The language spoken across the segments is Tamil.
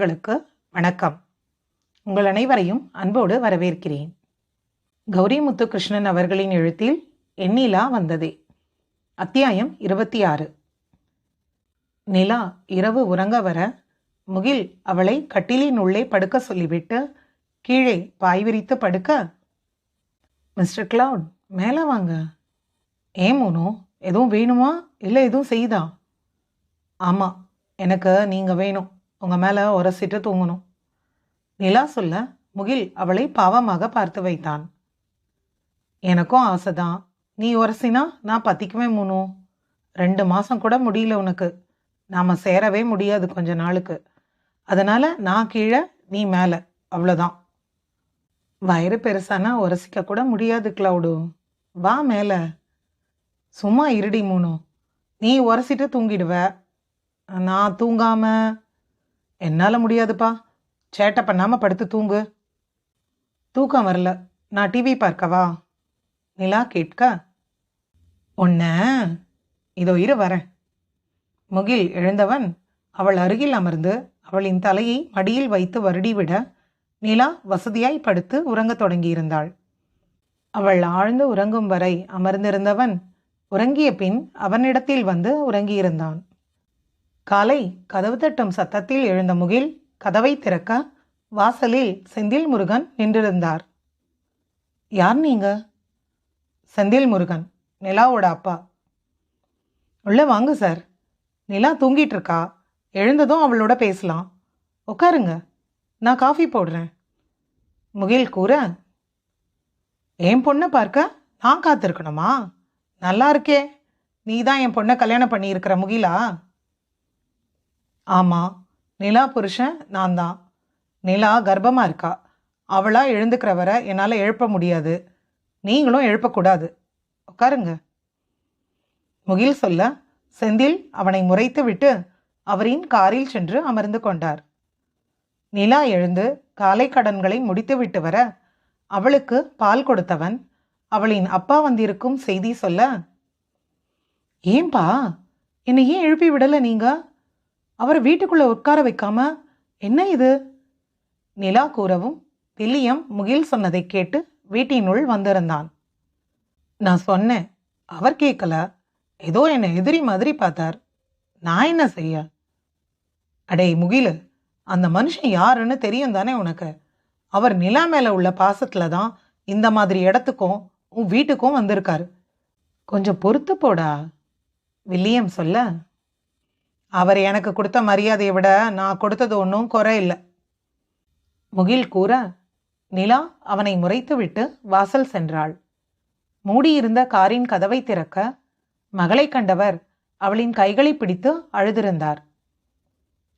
நேயர்களுக்கு வணக்கம். உங்கள் அனைவரையும் அன்போடு வரவேற்கிறேன். கௌரி முத்துகிருஷ்ணன் அவர்களின் எழுத்தில் எண்ணிலா வந்ததே. அத்தியாயம் இருபத்தி ஆறு நிலா இரவு உறங்க வர முகில் அவளை கட்டிலின் உள்ளே படுக்க சொல்லிவிட்டு கீழே பாய் விரித்து படுக்க மிஸ்டர் கிளவுட் மேலே வாங்க. ஏன் மோனோ எதுவும் வேணுமா? இல்லை எதுவும் செய்தா ஆமாம் எனக்கு நீங்கள் வேணும். உங்கள் மேலே உரசிட்டு தூங்கணும். நிலா சொல்ல முகில் அவளை பாவமாக பார்த்து வைத்தான். எனக்கும் ஆசைதான். நீ உரசினா நான் பத்திக்குமே மூணும் ரெண்டு மாதம் கூட முடியல உனக்கு. நாம் சேரவே முடியாது கொஞ்ச நாளுக்கு. அதனால் நான் கீழே நீ மேலே. அவ்வளோதான் வயிறு பெருசானா உரசிக்க கூட முடியாது கிளவுடு. வா மேலே. சும்மா இருடி மூணும் நீ உரசிட்டு தூங்கிடுவ. நான் தூங்காமல் என்னால் முடியாதுப்பா. சேட்டை பண்ணாமல் படுத்து தூங்கு. தூக்கம் வரல. நான் டிவி பார்க்கவா? நிலா கேட்க. ஒன்ன இதோ இரு வரேன். முகில் எழுந்தவன் அவள் அருகில் அமர்ந்து அவளின் தலையை மடியில் வைத்து வருடிவிட நிலா வசதியாய் படுத்து உறங்கத் தொடங்கியிருந்தாள். அவள் ஆழ்ந்து உறங்கும் வரை அமர்ந்திருந்தவன் உறங்கிய பின் அவனிடத்தில் வந்து உறங்கியிருந்தான். காலை கதவு தட்டும் சத்தத்தில் எழுந்த முகில் கதவை திறக்க வாசலில் செந்தில் முருகன் நின்றிருந்தார். யார் நீங்க? செந்தில் முருகன் நிலாவோட அப்பா. உள்ள வாங்க சார் நிலா தூங்கிட்டு இருக்கா. எழுந்ததும் அவளோட பேசலாம். உட்காருங்க. நான் காஃபி போடுறேன். முகில் கூற என் பொண்ணை பார்க்க நான் காத்திருக்கணுமா? நல்லா இருக்கே. நீ தான் என் பொண்ணை கல்யாணம் பண்ணியிருக்கிற முகிலா? ஆமாம் நிலா புருஷன் நான் தான் நிலா கர்ப்பமாக இருக்கா? அவளாக எழுந்துக்கிறவரை என்னால் எழுப்ப முடியாது. நீங்களும் எழுப்பக்கூடாது. உட்காருங்க. முகில் சொல்ல செந்தில் அவனை முறைத்து விட்டு அவரின் காரில் சென்று அமர்ந்து கொண்டார். நிலா எழுந்து காலை கடன்களை முடித்துவிட்டு வர அவளுக்கு பால் கொடுத்தவன் அவளின் அப்பா வந்திருக்கும் செய்தி சொல்ல ஏன்பா என்னை ஏன் எழுப்பி விடலை நீங்கள் அவரை வீட்டுக்குள்ளே உட்கார வைக்காம என்ன இது? நிலா கூறவும் வில்லியம் முகில் சொன்னதை கேட்டு வீட்டினுள் வந்திருந்தான். நான் சொன்னேன். அவர் கேட்கல ஏதோ என்னை எதிரி மாதிரி பார்த்தார். நான் என்ன செய்ய? அடே முகிலு அந்த மனுஷன் யாருன்னு தெரியும் தானே உனக்கு. அவர் நிலா மேலே உள்ள பாசத்தில் தான் இந்த மாதிரி இடத்துக்கும் உன் வீட்டுக்கும் வந்திருக்காரு. கொஞ்சம் பொறுத்து போடா. வில்லியம் சொல்ல அவர் எனக்கு கொடுத்த மரியாதையை விட நான் கொடுத்தது ஒன்றும் குறை இல்லை. முகில் கூற நிலா அவனை முறைத்துவிட்டு வாசல் சென்றாள். மூடியிருந்த காரின் கதவை திறக்க மகளை கண்டவர் அவளின் கைகளை பிடித்து அழுதிருந்தார்.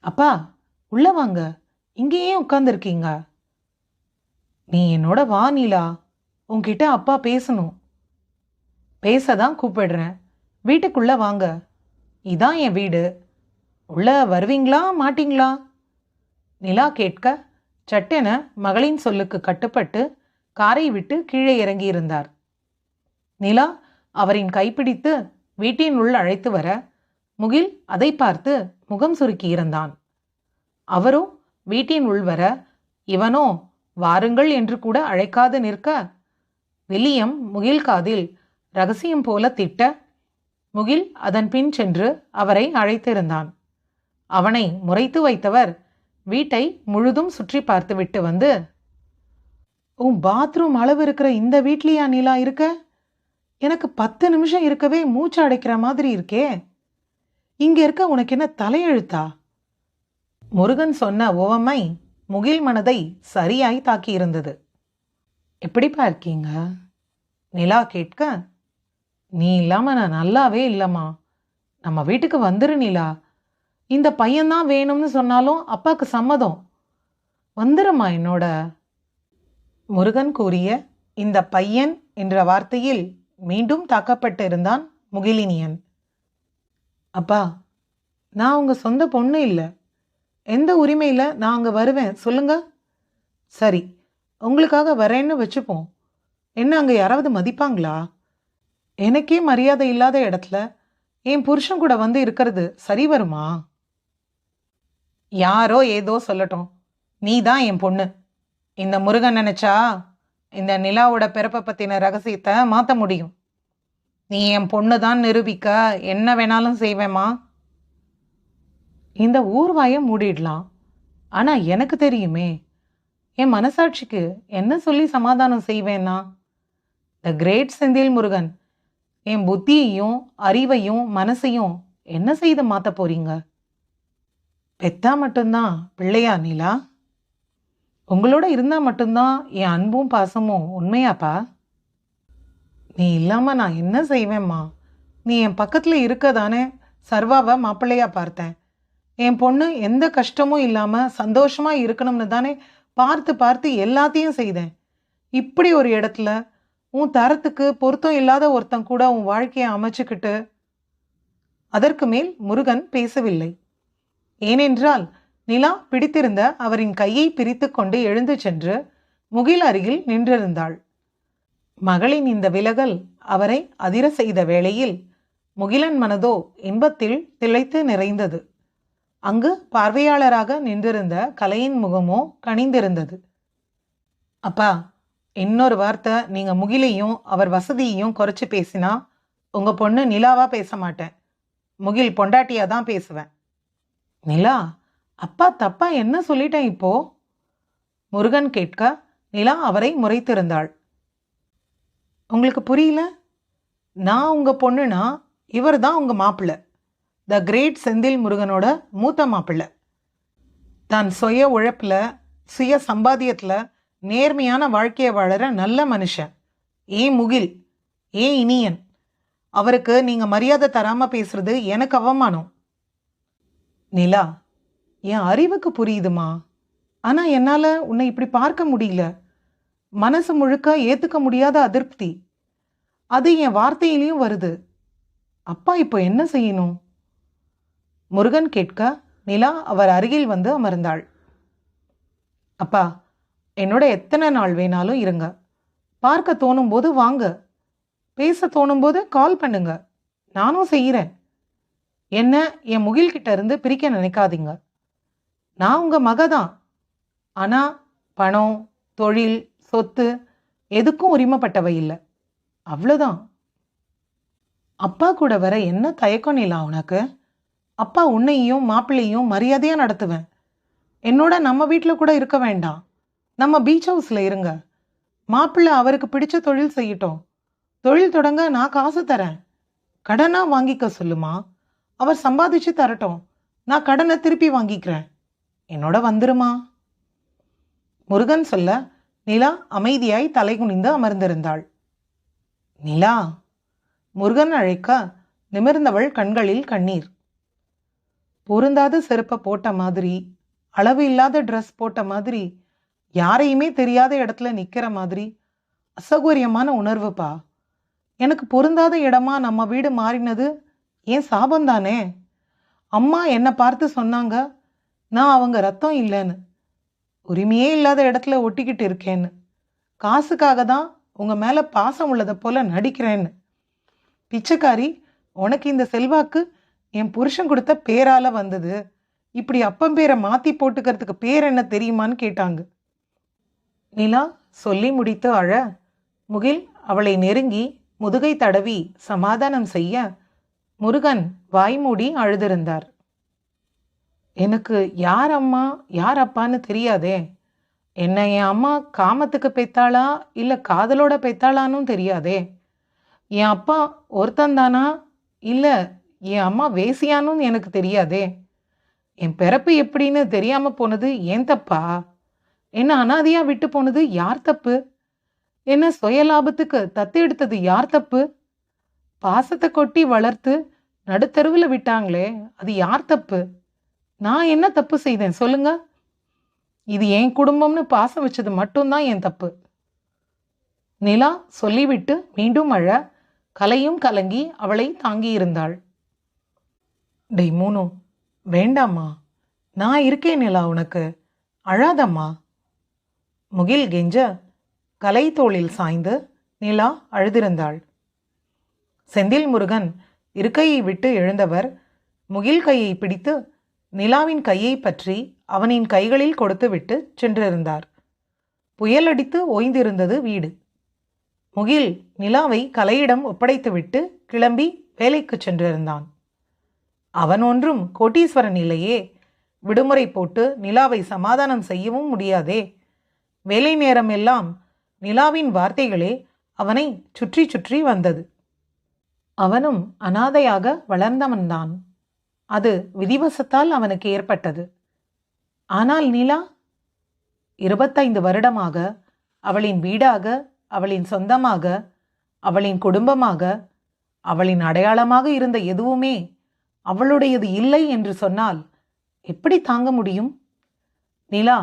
அப்பா உள்ள வாங்க. இங்கேயே உட்கார்ந்துருக்கீங்க. நீ என்னோட வா நீலா. உன்கிட்ட அப்பா பேசணும். பேசதான் கூப்பிடுறேன். வீட்டுக்குள்ள வாங்க. இதான் என் வீடு. உள்ள வருவீங்களா மாட்டீங்களா? நிலா கேட்க சட்டென மகளின் சொல்லுக்கு கட்டுப்பட்டு காரை விட்டு கீழே இறங்கியிருந்தார். நிலா அவரின் கைப்பிடித்து வீட்டின் உள் அழைத்து வர முகில் அதை பார்த்து முகம் சுருக்கியிருந்தான் அவரோ வீட்டின் உள் வர இவனோ வாருங்கள் என்று கூட அழைக்காது நிற்க வில்லியம் முகில் காதில் ரகசியம் போல திட்ட முகில் அதன் பின் சென்று அவரை அழைத்திருந்தான். அவனை முறைத்து வைத்தவர் வீட்டை முழுதும் சுற்றி பார்த்துவிட்டு வந்து உன் பாத்ரூம் அளவு இருக்கிற இந்த வீட்லேயா நிலா இருக்க? எனக்கு பத்து நிமிஷம் இருக்கவே மூச்சு அடைக்கிற மாதிரி இருக்கே. இங்கே இருக்க உனக்கு என்ன தலையெழுத்தா? முருகன் சொன்ன ஓவமை முகில் மனதை சரியாய் தாக்கியிருந்தது எப்படிப்பா இருக்கீங்க நிலா கேட்க நீ இல்லாமல் நான் நல்லாவே இல்லைம்மா. நம்ம வீட்டுக்கு வந்துரு நிலா. இந்த பையன்தான் வேணும்னு சொன்னாலும் அப்பாவுக்கு சம்மதம். வந்துடுமா என்னோட? முருகன் கூறிய இந்த பையன் என்ற வார்த்தையில் மீண்டும் தாக்கப்பட்டு இருந்தான் முகிலினியன். அப்பா நான் உங்க சொந்த பொண்ணு இல்லை. எந்த உரிமையில் நான் அங்கே வருவேன்? சொல்லுங்க. சரி உங்களுக்காக வரேன்னு வச்சுப்போம். என்ன அங்கே யாராவது மதிப்பாங்களா? எனக்கே மரியாதை இல்லாத இடத்துல என் புருஷன் கூட வந்து இருக்கிறது சரி வருமா? யாரோ ஏதோ சொல்லட்டும். நீ தான் என் பொண்ணு. இந்த முருகன் நினைச்சா இந்த நிலாவோட பிறப்பை பற்றின ரகசியத்தை மாற்ற முடியும். நீ என் பொண்ணு தான் நிரூபிக்க என்ன வேணாலும் செய்வேம்மா. இந்த ஊர்வாயை மூடிடலாம். ஆனால் எனக்கு தெரியுமே என் மனசாட்சிக்கு என்ன சொல்லி சமாதானம் செய்வேன்னா? த கிரேட் செந்தில் முருகன் என் புத்தியையும் அறிவையும் மனசையும் என்ன செய்து மாற்ற போறீங்க? பெத்தா மட்டும்தான் பிள்ளையா நிலா? உங்களோட இருந்தால் மட்டும்தான் என் அன்பும் பாசமும் உண்மையாப்பா? நீ இல்லாமல் நான் என்ன செய்வேம்மா? நீ என் பக்கத்தில் இருக்க தானே சர்வாவை மாப்பிள்ளையாக பார்த்தேன். என் பொண்ணு எந்த கஷ்டமும் இல்லாமல் சந்தோஷமாக இருக்கணும்னு தானே பார்த்து பார்த்து எல்லாத்தையும் செய்தேன். இப்படி ஒரு இடத்துல உன் தரத்துக்கு பொருத்தம் இல்லாத ஒருத்தன் கூட உன் வாழ்க்கையை அமைச்சுக்கிட்டு அதற்கு மேல் முருகன் பேசவில்லை. ஏனென்றால் நிலா பிடித்திருந்த அவரின் கையை பிரித்து கொண்டு எழுந்து சென்று முகில் அருகில் நின்றிருந்தாள். மகளின் இந்த விலகல் அவரை அதிர செய்த வேளையில் முகிலன் மனதோ இன்பத்தில் திளைத்து நிறைந்தது. அங்கு பார்வையாளராக நின்றிருந்த கலையின் முகமோ கனிந்திருந்தது. அப்பா இன்னொரு வார்த்தை. நீங்க முகிலையும் அவர் வசதியையும் குறைச்சு பேசினா உங்க பொண்ணு நிலாவா பேச மாட்டேன். முகில் பொண்டாட்டியா தான் பேசுவேன். நிலா அப்பா தப்பா என்ன சொல்லிட்டேன் இப்போ? முருகன் கேட்க நிலா அவரை முறைத்திருந்தாள். உங்களுக்கு புரியல? நான் உங்க பொண்ணுனா இவர் தான் உங்க மாப்பிள்ளை. த கிரேட் செந்தில் முருகனோட மூத்த மாப்பிள்ளை. தான் சுய உழைப்பில் சுய சம்பாத்தியத்தில் நேர்மையான வாழ்க்கையை வாழற நல்ல மனுஷன். ஏ முகில் ஏ இனியன். அவருக்கு நீங்கள் மரியாதை தராமல் பேசுறது எனக்கு அவமானம். நிலா என் அறிவுக்கு புரியுதுமா? ஆனால் என்னால் உன்னை இப்படி பார்க்க முடியல. மனசு முழுக்க ஏற்றுக்க முடியாத அதிருப்தி. அது என் வார்த்தையிலையும் வருது. அப்பா இப்போ என்ன செய்யணும்? முருகன் கேட்க நிலா அவர் அருகில் வந்து அமர்ந்தாள். அப்பா என்னோட எத்தனை நாள் வேணாலும் இருங்க. பார்க்க தோணும்போது வாங்க. பேச தோணும்போது கால் பண்ணுங்க. நானும் செய்கிறேன் என்ன என் முகில்கிட்ட இருந்து பிரிக்க நினைக்காதீங்க. நான் உங்க மக தான். ஆனா பணம் தொழில் சொத்து எதுக்கும் உரிமைப்பட்டவை இல்லை. அவ்வளோதான் அப்பா கூட வர என்ன தயக்கம் நிலா உனக்கு? அப்பா உன்னையும் மாப்பிள்ளையும் மரியாதையாக நடத்துவேன். என்னோட நம்ம வீட்டில் கூட இருக்க வேண்டாம். நம்ம பீச் ஹவுஸில் இருங்க. மாப்பிள்ளை அவருக்கு பிடிச்ச தொழில் செய்யட்டும். தொழில் தொடங்க நான் காசு தரேன். கடனாக வாங்கிக்க சொல்லுமா? அவர் சம்பாதிச்சு தரட்டும். நான் கடனை திருப்பி வாங்கிக்கிறேன். என்னோட வந்துருமா? முருகன் சொல்ல நிலா அமைதியாய் தலை குனிந்து அமர்ந்திருந்தாள். நிலா? முருகன் அழைக்க நிமிர்ந்தவள் கண்களில் கண்ணீர். பொருந்தாத செருப்பை போட்ட மாதிரி அளவு இல்லாத ட்ரெஸ் போட்ட மாதிரி யாரையுமே தெரியாத இடத்துல நிற்கிற மாதிரி அசௌகரியமான உணர்வுப்பா. எனக்கு பொருந்தாத இடமா நம்ம வீடு மாறினது ஏன் சாபந்தானே அம்மா என்னை பார்த்து சொன்னாங்க? நான் அவங்க ரத்தம் இல்லைன்னு. உரிமையே இல்லாத இடத்துல ஒட்டிக்கிட்டு இருக்கேன்னு. காசுக்காக தான் உங்கள் மேலே பாசம் உள்ளதை போல் நடிக்கிறேன்னு. பிச்சைக்காரி உனக்கு இந்த செல்வாக்கு என் புருஷன் கொடுத்த பேரால் வந்தது. இப்படி அப்பம் பேரை மாற்றி போட்டுக்கிறதுக்கு பேர் என்ன தெரியுமான்னு கேட்டாங்க. நிலா சொல்லி முடித்து அழ. முகில் அவளை நெருங்கி முதுகை தடவி சமாதானம் செய்ய முருகன் வாய்மூடி அழுதிருந்தார். எனக்கு யார் அம்மா யார் அப்பான்னு தெரியாதே. என்னை என் அம்மா காமத்துக்கு பெத்தாளா இல்லை காதலோட பெத்தாளானும் தெரியாதே. என் அப்பா ஒருத்தந்தானா இல்லை என் அம்மா வேசியானும் எனக்கு தெரியாதே. என் பிறப்பு எப்படின்னு தெரியாமல் போனது ஏன் தப்பா? என்ன அனாதையாக விட்டு போனது யார் தப்பு? என்ன சுயலாபத்துக்கு தத்து எடுத்தது யார் தப்பு? பாசத்தை கொட்டி வளர்த்து நடுத்தருவில் விட்டாங்களே அது யார் தப்பு? நான் என்ன தப்பு செய்தேன்? சொல்லுங்க. இது என் குடும்பம்னு பாசம் வச்சது மட்டும்தான் என் தப்பு. நிலா சொல்லிவிட்டு மீண்டும் அழ கலையும் கலங்கி அவளை தாங்கியிருந்தாள். டெய் மூனு வேண்டாம்மா. நான் இருக்கேன் நிலா உனக்கு. அழாதம்மா. முகில் கெஞ்ச கலை தோளில் சாய்ந்து நிலா அழுதிருந்தாள். செந்தில் முருகன் இருக்கையை விட்டு எழுந்தவர் முகில் கையை பிடித்து நிலாவின் கையை பற்றி அவனின் கைகளில் கொடுத்துவிட்டு சென்றிருந்தார். புயலடித்து ஓய்ந்திருந்தது வீடு. முகில் நிலாவை கலையிடம் ஒப்படைத்துவிட்டு கிளம்பி வேலைக்கு சென்றிருந்தான். அவன் ஒன்றும் கோட்டீஸ்வரன் இல்லையே. விடுமுறை போட்டு நிலாவை சமாதானம் செய்யவும் முடியாதே. வேலை நேரம் எல்லாம் நிலாவின் வார்த்தைகளே அவனை சுற்றி சுற்றி வந்தது. அவனும் அனாதையாக வளர்ந்தவன்தான். அது விதிவசத்தால் அவனுக்கு ஏற்பட்டது. ஆனால் நிலா இருபத்தைந்து வருடமாக அவளின் வீடாக அவளின் சொந்தமாக அவளின் குடும்பமாக அவளின் அடையாளமாக இருந்த எதுவுமே அவளுடையது இல்லை என்று சொன்னால் எப்படி தாங்க முடியும்? நிலா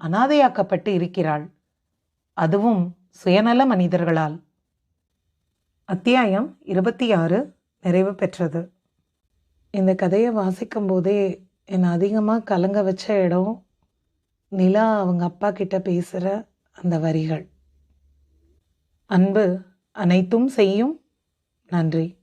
அனாதையாக்கப்பட்டு இருக்கிறாள். அதுவும் சுயநல மனிதர்களால். அத்தியாயம் இருபத்தி ஆறு நிறைவு பெற்றது. இந்த கதையை வாசிக்கும் போதே என்னை அதிகமாக கலங்க வச்ச இடம் நிலா அவங்க அப்பா கிட்ட பேசுகிற அந்த வரிகள். அன்பு அனைத்தும் செய்யும். நன்றி.